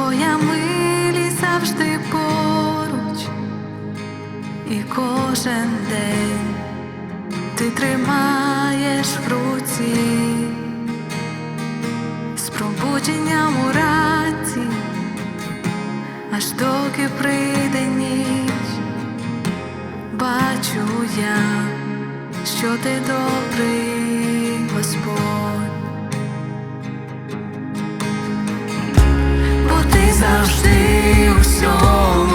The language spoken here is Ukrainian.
твоя милість завжди поруч, і кожен день ти тримаєш в руці, з пробудженням у раці, аж доки прийде ніч, бачу я, що ти добрий Господь. завжди усьому.